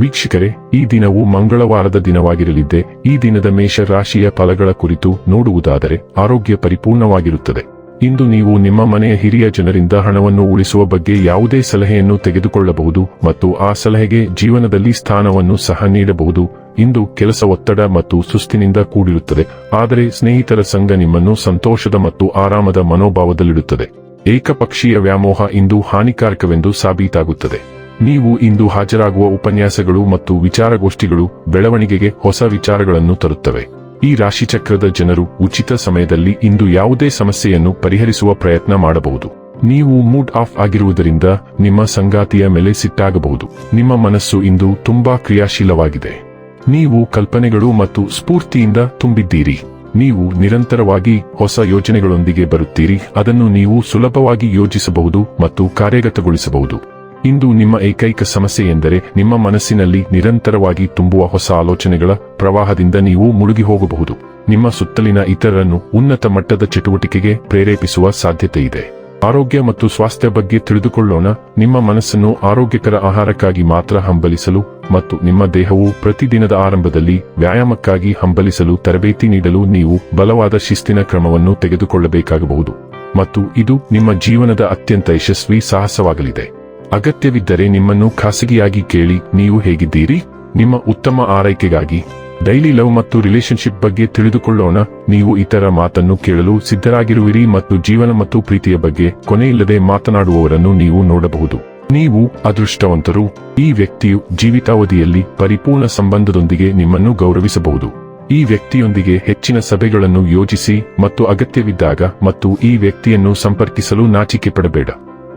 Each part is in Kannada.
ವೀಕ್ಷಕರೇ, ಈ ದಿನವು ಮಂಗಳವಾರದ ದಿನವಾಗಿರಲಿದ್ದೆ, ಈ ದಿನದ ಮೇಷ ರಾಶಿಯ ಫಲಗಳ ಕುರಿತು ನೋಡುವುದಾದರೆ ಆರೋಗ್ಯ ಪರಿಪೂರ್ಣವಾಗಿರುತ್ತದೆ. ಇಂದು ನೀವು ನಿಮ್ಮ ಮನೆಯ ಹಿರಿಯ ಜನರಿಂದ ಹಣವನ್ನು ಉಳಿಸುವ ಬಗ್ಗೆ ಯಾವುದೇ ಸಲಹೆಯನ್ನು ತೆಗೆದುಕೊಳ್ಳಬಹುದು ಮತ್ತು ಆ ಸಲಹೆಗೆ ಜೀವನದಲ್ಲಿ ಸ್ಥಾನವನ್ನು ಸಹ ನೀಡಬಹುದು. ಇಂದು ಕೆಲಸ ಒತ್ತಡ ಮತ್ತು ಸುಸ್ತಿನಿಂದ ಕೂಡಿರುತ್ತದೆ, ಆದರೆ ಸ್ನೇಹಿತರ ಸಂಘ ನಿಮ್ಮನ್ನು ಸಂತೋಷದ ಮತ್ತು ಆರಾಮದ ಮನೋಭಾವದಲ್ಲಿಡುತ್ತದೆ. ಏಕಪಕ್ಷೀಯ ವ್ಯಾಮೋಹ ಇಂದು ಹಾನಿಕಾರಕವೆಂದು ಸಾಬೀತಾಗುತ್ತದೆ. ನೀವು ಇಂದು ಹಾಜರಾಗುವ ಉಪನ್ಯಾಸಗಳು ಮತ್ತು ವಿಚಾರಗೋಷ್ಠಿಗಳು ಬೆಳವಣಿಗೆಗೆ ಹೊಸ ವಿಚಾರಗಳನ್ನು ತರುತ್ತವೆ. ಈ ರಾಶಿಚಕ್ರದ ಜನರು ಉಚಿತ ಸಮಯದಲ್ಲಿ ಇಂದು ಯಾವುದೇ ಸಮಸ್ಯೆಯನ್ನು ಪರಿಹರಿಸುವ ಪ್ರಯತ್ನ ಮಾಡಬಹುದು. ನೀವು ಮೂಡ್ ಆಫ್ ಆಗಿರುವುದರಿಂದ ನಿಮ್ಮ ಸಂಗಾತಿಯ ಮೇಲೆ ಸಿಟ್ಟಾಗಬಹುದು. ನಿಮ್ಮ ಮನಸ್ಸು ಇಂದು ತುಂಬಾ ಕ್ರಿಯಾಶೀಲವಾಗಿದೆ. ನೀವು ಕಲ್ಪನೆಗಳು ಮತ್ತು ಸ್ಫೂರ್ತಿಯಿಂದ ತುಂಬಿದ್ದೀರಿ. ನೀವು ನಿರಂತರವಾಗಿ ಹೊಸ ಯೋಜನೆಗಳೊಂದಿಗೆ ಬರುತ್ತೀರಿ. ಅದನ್ನು ನೀವು ಸುಲಭವಾಗಿ ಯೋಜಿಸಬಹುದು ಮತ್ತು ಕಾರ್ಯಗತಗೊಳಿಸಬಹುದು. ಇಂದು ನಿಮ್ಮ ಏಕೈಕ ಸಮಸ್ಯೆ ಎಂದರೆ ನಿಮ್ಮ ಮನಸ್ಸಿನಲ್ಲಿ ನಿರಂತರವಾಗಿ ತುಂಬುವ ಹೊಸ ಆಲೋಚನೆಗಳ ಪ್ರವಾಹದಿಂದ ನೀವು ಮುಳುಗಿ ಹೋಗಬಹುದು. ನಿಮ್ಮ ಸುತ್ತಲಿನ ಇತರರನ್ನು ಉನ್ನತ ಮಟ್ಟದ ಚಟುವಟಿಕೆಗೆ ಪ್ರೇರೇಪಿಸುವ ಸಾಧ್ಯತೆ ಇದೆ. ಆರೋಗ್ಯ ಮತ್ತು ಸ್ವಾಸ್ಥ್ಯ ಬಗ್ಗೆ ತಿಳಿದುಕೊಳ್ಳೋಣ. ನಿಮ್ಮ ಮನಸ್ಸನ್ನು ಆರೋಗ್ಯಕರ ಆಹಾರಕ್ಕಾಗಿ ಮಾತ್ರ ಹಂಬಲಿಸಲು ಮತ್ತು ನಿಮ್ಮ ದೇಹವು ಪ್ರತಿದಿನದ ಆರಂಭದಲ್ಲಿ ವ್ಯಾಯಾಮಕ್ಕಾಗಿ ಹಂಬಲಿಸಲು ತರಬೇತಿ ನೀಡಲು ನೀವು ಬಲವಾದ ಶಿಸ್ತಿನ ಕ್ರಮವನ್ನು ತೆಗೆದುಕೊಳ್ಳಬೇಕಾಗಬಹುದು. ಮತ್ತು ಇದು ನಿಮ್ಮ ಜೀವನದ ಅತ್ಯಂತ ಯಶಸ್ವಿ ಸಾಹಸವಾಗಲಿದೆ. ಅಗತ್ಯವಿದ್ದರೆ ನಿಮ್ಮನ್ನು ಖಾಸಗಿಯಾಗಿ ಕೇಳಿ, ನೀವು ಹೇಗಿದ್ದೀರಿ? ನಿಮ್ಮ ಉತ್ತಮ ಆರೈಕೆಗಾಗಿ ಡೈಲಿ ಲವ್ ಮತ್ತು ರಿಲೇಶನ್ಶಿಪ್ ಬಗ್ಗೆ ತಿಳಿದುಕೊಳ್ಳೋಣ. ನೀವು ಇತರ ಮಾತನ್ನು ಕೇಳಲು ಸಿದ್ಧರಾಗಿರುವಿರಿ ಮತ್ತು ಜೀವನ ಮತ್ತು ಪ್ರೀತಿಯ ಬಗ್ಗೆ ಕೊನೆಯಿಲ್ಲದೆ ಮಾತನಾಡುವವರನ್ನು ನೀವು ನೋಡಬಹುದು. ನೀವು ಅದೃಷ್ಟವಂತರು. ಈ ವ್ಯಕ್ತಿಯು ಜೀವಿತಾವಧಿಯಲ್ಲಿ ಪರಿಪೂರ್ಣ ಸಂಬಂಧದೊಂದಿಗೆ ನಿಮ್ಮನ್ನು ಗೌರವಿಸಬಹುದು. ಈ ವ್ಯಕ್ತಿಯೊಂದಿಗೆ ಹೆಚ್ಚಿನ ಸಭೆಗಳನ್ನು ಯೋಜಿಸಿ ಮತ್ತು ಅಗತ್ಯವಿದ್ದಾಗ ಮತ್ತು ಈ ವ್ಯಕ್ತಿಯನ್ನು ಸಂಪರ್ಕಿಸಲು ನಾಚಿಕೆ ಪಡಬೇಡ.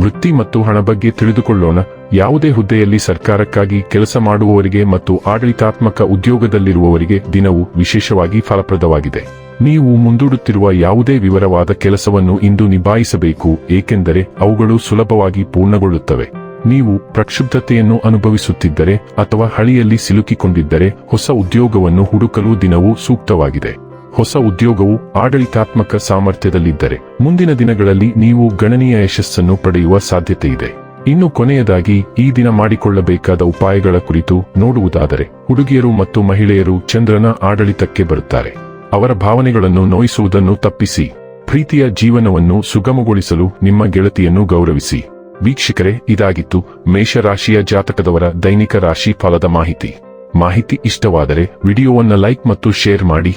ವೃತ್ತಿ ಮತ್ತು ಹಣ ಬಗ್ಗೆ ತಿಳಿದುಕೊಳ್ಳೋಣ. ಯಾವುದೇ ಹುದ್ದೆಯಲ್ಲಿ ಸರ್ಕಾರಕ್ಕಾಗಿ ಕೆಲಸ ಮಾಡುವವರಿಗೆ ಮತ್ತು ಆಡಳಿತಾತ್ಮಕ ಉದ್ಯೋಗದಲ್ಲಿರುವವರಿಗೆ ದಿನವು ವಿಶೇಷವಾಗಿ ಫಲಪ್ರದವಾಗಿದೆ. ನೀವು ಮುಂದೂಡುತ್ತಿರುವ ಯಾವುದೇ ವಿವರವಾದ ಕೆಲಸವನ್ನು ಇಂದು ನಿಭಾಯಿಸಬೇಕು, ಏಕೆಂದರೆ ಅವುಗಳು ಸುಲಭವಾಗಿ ಪೂರ್ಣಗೊಳ್ಳುತ್ತವೆ. ನೀವು ಪ್ರಕ್ಷುಬ್ಧತೆಯನ್ನು ಅನುಭವಿಸುತ್ತಿದ್ದರೆ ಅಥವಾ ಹಳಿಯಲ್ಲಿ ಸಿಲುಕಿಕೊಂಡಿದ್ದರೆ ಹೊಸ ಉದ್ಯೋಗವನ್ನು ಹುಡುಕಲು ದಿನವು ಸೂಕ್ತವಾಗಿದೆ. ಹೊಸ ಉದ್ಯೋಗವು ಆಡಳಿತಾತ್ಮಕ ಸಾಮರ್ಥ್ಯದಲ್ಲಿದ್ದರೆ ಮುಂದಿನ ದಿನಗಳಲ್ಲಿ ನೀವು ಗಣನೀಯ ಯಶಸ್ಸನ್ನು ಪಡೆಯುವ ಸಾಧ್ಯತೆ ಇದೆ ಇನ್ನು ಕೊನೆಯದಾಗಿ, ಈ ದಿನ ಮಾಡಿಕೊಳ್ಳಬೇಕಾದ ಉಪಾಯಗಳ ಕುರಿತು ನೋಡುವುದಾದರೆ, ಹುಡುಗಿಯರು ಮತ್ತು ಮಹಿಳೆಯರು ಚಂದ್ರನ ಆಡಳಿತಕ್ಕೆ ಬರುತ್ತಾರೆ. ಅವರ ಭಾವನೆಗಳನ್ನು ನೋಯಿಸುವುದನ್ನು ತಪ್ಪಿಸಿ. ಪ್ರೀತಿಯ ಜೀವನವನ್ನು ಸುಗಮಗೊಳಿಸಲು ನಿಮ್ಮ ಗೆಳತಿಯನ್ನು ಗೌರವಿಸಿ. ವೀಕ್ಷಕರೇ, ಇದಾಗಿತ್ತು ಮೇಷರಾಶಿಯ ಜಾತಕದವರ ದೈನಿಕ ರಾಶಿ ಫಲದ ಮಾಹಿತಿ. ಮಾಹಿತಿ ಇಷ್ಟವಾದರೆ ವಿಡಿಯೋವನ್ನು ಲೈಕ್ ಮತ್ತು ಶೇರ್ ಮಾಡಿ.